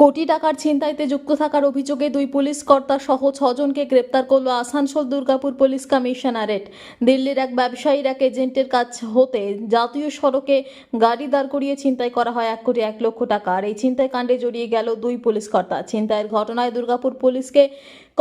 কোটি টাকার ছিনতাইতে যুক্ত থাকার অভিযোগে দুই পুলিশ কর্তা সহ ছজনকে গ্রেপ্তার করল আসানসোল দুর্গাপুর পুলিশ কমিশনারেট। দিল্লির এক ব্যবসায়ীর এক এজেন্টের কাছ হতে জাতীয় সড়কে গাড়ি দাঁড় করিয়ে ছিনতাই করা হয় এক কোটি এক লক্ষ টাকা আর এই ছিনতাই কাণ্ডে জড়িয়ে গেল দুই পুলিশ কর্তা। ছিনতাইয়ের ঘটনায় দুর্গাপুর পুলিশকে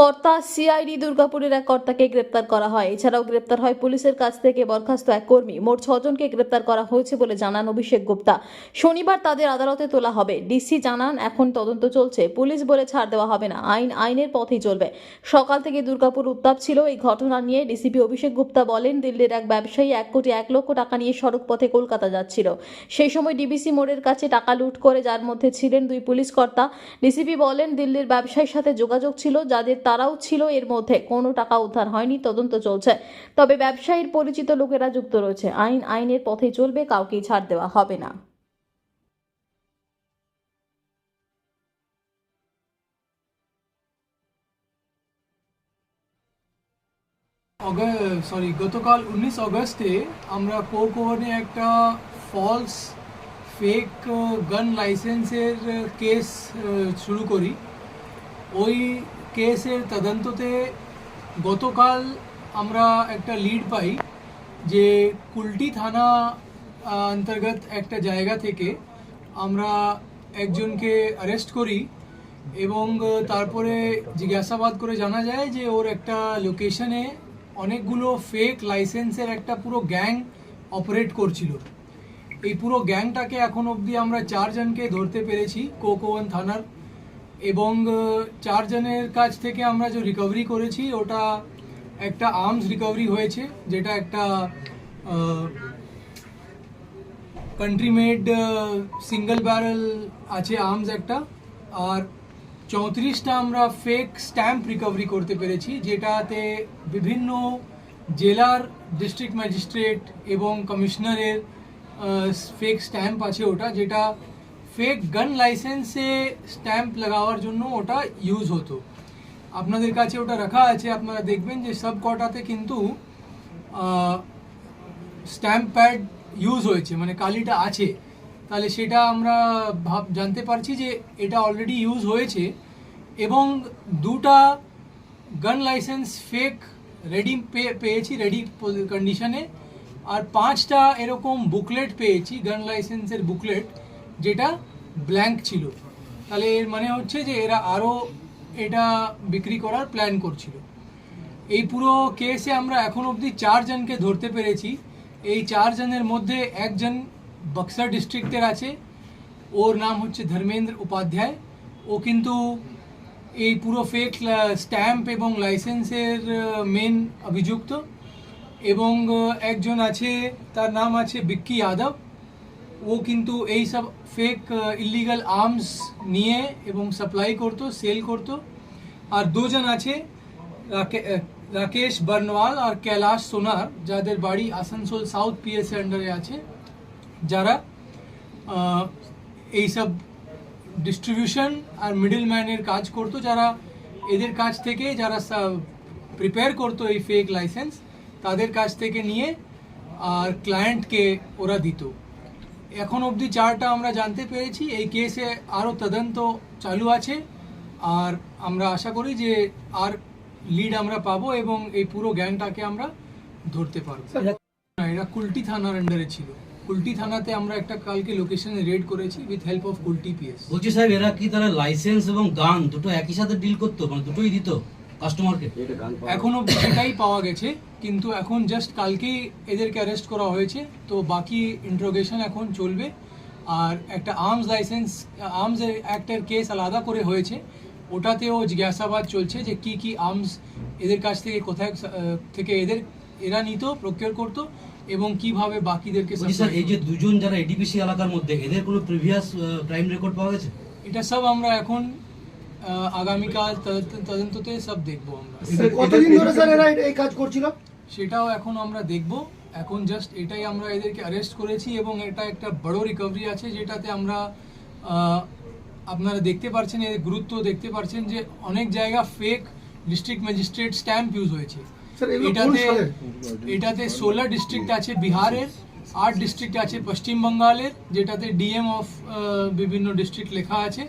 কর্তা সিআইডি দুর্গাপুরের এক কর্তাকে গ্রেপ্তার করা হয়। এছাড়াও গ্রেপ্তার হয় পুলিশের কাছ থেকে বরখাস্ত এক কর্মী। মোট ছজনকে গ্রেপ্তার করা হয়েছে বলে জানান অভিষেক গুপ্তা। শনিবার তাদের আদালতে তোলা হবে। ডিসি জানান, এখন তদন্ত চলছে। পুলিশ বলে ছাড় দেওয়া হবে না। আইন আইনের পথেই চলবে। সকাল থেকে দুর্গাপুর উত্তাপ ছিল এই ঘটনা নিয়ে। ডিসিপি অভিষেক গুপ্তা বলেন, দিল্লির এক ব্যবসায়ী এক কোটি এক লক্ষ টাকা নিয়ে সড়ক পথে কলকাতা যাচ্ছিল। সেই সময় ডিবিসি মোড়ের কাছে টাকা লুট করে যার মধ্যে ছিলেন দুই পুলিশ কর্তা। ডিসিপি বলেন, দিল্লির ব্যবসায়ীর সাথে যোগাযোগ ছিল, যাদের তারাও ছিল এর মধ্যে। কোনো টাকা উদ্ধার হয়নি, তদন্ত চলছে। তবে ব্যবসায়ীর পরিচিত লোকেরা যুক্ত রয়েছে। আইন, আইনের পথে চলবে, কাউকেই ছাড় দেওয়া হবে না। সরি গতকাল উনিশ অগস্টে আমরা কোর্ট একটা ফলস ফেক গান লাইসেন্সের কেস শুরু করি। ওই কেসের তদন্ততে গতকাল আমরা একটা লিড পাই যে কুলটি থানা অন্তর্গত একটা জায়গা থেকে আমরা একজনকে অ্যারেস্ট করি এবং তারপরে জিজ্ঞাসাবাদ করে জানা যায় যে ওর একটা লোকেশনে অনেকগুলো ফেক লাইসেন্সের একটা পুরো গ্যাং অপারেট করছিল। এই পুরো গ্যাংটাকে এখন অবধি আমরা চারজনকে ধরতে পেরেছি, কোকোয়ান থানার এবং চারজনের কাছ থেকে আমরা যে রিকভারি করেছি, ওটা একটা আর্মস রিকভারি হয়েছে, যেটা একটা কান্ট্রি মেড সিঙ্গেল ব্যারেল আছে আর্মস একটা। আর চৌত্রিশটা আমরা ফেক স্ট্যাম্প রিকভারি করতে পেরেছি, যেটাতে বিভিন্ন জেলার ডিস্ট্রিক্ট ম্যাজিস্ট্রেট এবং কমিশনারের ফেক স্ট্যাম্প আছে ওটা, যেটা ফেক গান লাইসেন্সে স্ট্যাম্প লাগাওয়ার জন্য ওটা ইউজ হতো। আপনাদের কাছে ওটা রাখা আছে, আপনারা দেখবেন যে সব কটাতে কিন্তু স্ট্যাম্প প্যাড ইউজ হয়েছে মানে কালিটা আছে। তাহলে সেটা আমরা ভাব, জানতে পারছি যে এটা অলরেডি ইউজ হয়েছে এবং দুটা গান লাইসেন্স ফেক রেডি পেয়েছি রেডি কন্ডিশনে আর পাঁচটা এরকম বুকলেট পেয়েছি গান লাইসেন্সের বুকলেট যেটা ব্ল্যাঙ্ক ছিল। তাহলে এর মানে হচ্ছে যে এরা আরও এটা বিক্রি করার প্ল্যান করছিল। এই পুরো কেসে আমরা এখন অবধি চারজনকে ধরতে পেরেছি। এই চারজনের মধ্যে একজন বক্সার ডিস্ট্রিক্টের আছে। ওর নাম হচ্ছে ধর্মেন্দ্র উপাধ্যায়। ও কিন্তু এই পুরো ফেক স্ট্যাম্প এবং লাইসেন্সের মেন অভিযুক্ত। এবং একজন আছে, তার নাম আছে বিক্কি যাদব। ও কিন্তু এই সব ফেক ইলিগাল আর্মস নিয়ে এবং সাপ্লাই করতো সেল করতো। আর দুজন আছে রাকে- রাকেশ বর্নওয়াল আর কৈলাশ সোনার যাদের বাড়ি আসানসোল সাউথ পিএস আন্ডারে আছে যারা আহ, এইসব ডিস্ট্রিবিউশন আর মিডল ম্যানের কাজ করতো যারা এদের কাছ থেকে যারা প্রিপেয়ার করতো এই ফেক লাইসেন্স তাদের কাছ থেকে নিয়ে আর ক্লায়েন্টকে ওরা দিত। এখন অবধি চারটা আমরা জানতে পেরেছি। এই কেসে আরও তদন্ত চালু আছে। আর আমরা আশা করি যে আর লিড আমরা পাবো এবং এই পুরো গ্যাংটাকে আমরা ধরতে পারব। না, এরা কুলটি থানার আন্ডারে ছিল। কুলটি থানাতে আমরা একটা কালকে লোকেশনে রেড করেছি with help of Kulti PS বলছি সাহেব এরা কি তারা লাইসেন্স এবং গান দুটো একই সাথে ডিল করতো? মানে দুটোই দিত? কাস্টমারকে এখন অব্দি সেটাই পাওয়া গেছে কিন্তু এখন জাস্ট কালকেই এদেরকে অ্যারেস্ট করা হয়েছে। তো বাকি ইন্ট্রোগেশন এখন চলবে। আর একটা আর্মস লাইসেন্স আর্মস অ্যাক্টের কেস আলাদা করে হয়েছে। ওটাতেও জিজ্ঞাসাবাদ চলছে যে কি কি আর্মস এদের কাছ থেকে কোথায় থেকে এদের এরা নিত প্রকিওর করতো এবং কীভাবে বাকিদেরকে স্যার এই যে দুজন যারা এডিপিসি এলাকার মধ্যে এদের কোনো প্রিভিয়াস ক্রাইম রেকর্ড পাওয়া গেছে? এটা সব আমরা এখন আগামীকাল তদন্ত- তদন্ততে সব দেখব আমরা। কতদিন ধরে স্যার এরা এই কাজ করছিল? সেটাও এখন আমরা দেখব। এখন জাস্ট এটাই আমরা এদেরকে অ্যারেস্ট করেছি এবং এটা একটা বড় রিকভারি আছে যেটাতে আমরা আহ, আপনারা দেখতে পাচ্ছেন এর গুরুত্ব দেখতে পাচ্ছেন যে অনেক জায়গা fake district magistrate stamp use হয়েছে। এটাতে এটাতে ষোলো ডিস্ট্রিক্ট আছে বিহারের আট ডিস্ট্রিক্ট আছে পশ্চিম বাঙ্গালের যেটাতে ডিএম অফ বিভিন্ন ডিস্ট্রিক্ট লেখা আছে।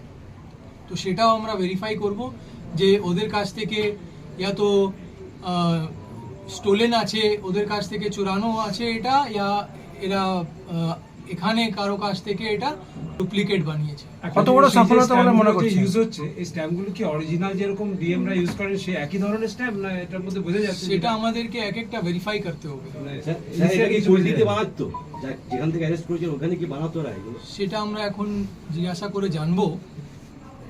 তো সেটাও আমরা ভেরিফাই করব যে ওদের কাছ থেকে ইয়া তো স্টোলেন আছে ওদের কাছ থেকে চুরানো আছে এটা ইয়া এরা এখানে কারও কাছ থেকে এটা ডুপ্লিকেট বানিয়েছে। কত বড় সফলতা বলে মনে করছেন? ইউজ হচ্ছে এই স্ট্যাম্পগুলো কি অরিজিনাল যেরকম ডিএমরা ইউজ করেন সেই একই ধরনের স্ট্যাম্প না এটার মধ্যে বোঝা যাচ্ছে সেটা আমাদেরকে এক একটা ভেরিফাই করতে হবে। মানে স্যার এটা কি কলকাতাতে বানাতো? যেখান থেকে অ্যারেস্ট করেছেন ওখানে কি বানাতো এগুলো সেটা আমরা এখন জিজ্ঞাসা করে জানব।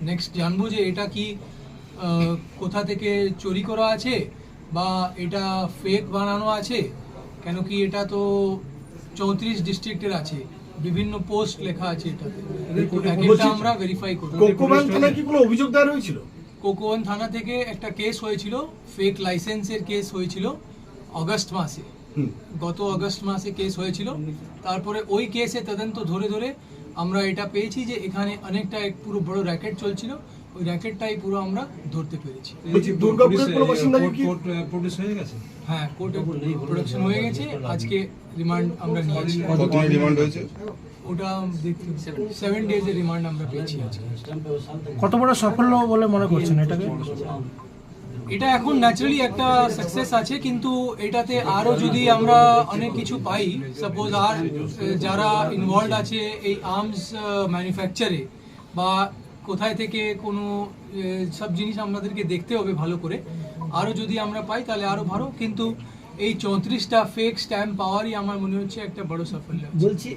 নেক্সট জানব যে এটা কি কোথা থেকে চুরি করা আছে বা এটা ফেক বানানো আছে? কেন কি এটা তো চৌত্রিশ ডিস্ট্রিক্টের আছে। বিভিন্ন পোস্ট লেখা আছে এটাতে। আমরা ভেরিফাই করব। কোকোম্যান থানায় কি কোনো অভিযোগ দায়ের হয়েছিল? কোকোয়ান থানা থেকে একটা কেস হয়েছিল ফেক লাইসেন্সের কেস হয়েছিল অগস্ট মাসে। গত আগস্ট মাসে কেস হয়েছিল। তারপরে ওই কেসে তদন্ত ধরে ধরে আমরা এটা পেয়েছি যে এখানে অনেকটা এক পুরো বড় র্যাকেট চলছিল। ওই র্যাকেটটাই পুরো আমরা ধরতে পেরেছি। হয়ে গেছে? হ্যাঁ কোর্টে প্রোডাকশন হয়ে গেছে। আজকে রিমান্ড আমরা নিয়েছি। ওটা সেভেন ডেজের রিমান্ড আমরা পেয়েছি আজকে। কত বড় সাফল্য বলে মনে করছেন এটাকে? এটা এখন ন্যাচারালি একটা সাকসেস আছে, কিন্তু এটাতে আরও যদি আমরা অনেক কিছু পাই সাপোজ আর যারা ইনভলভ আছে এই আর্মস ম্যানুফ্যাকচারে বা কোথায় থেকে কোনো সব জিনিস আমাদেরকে দেখতে হবে ভালো করে, আরও যদি আমরা পাই তাহলে আরও ভালো, কিন্তু এই চৌত্রিশটা ফেক স্ট্যাম্প পাওয়ারই আমার মনে হচ্ছে একটা বড় সাফল্য বলছি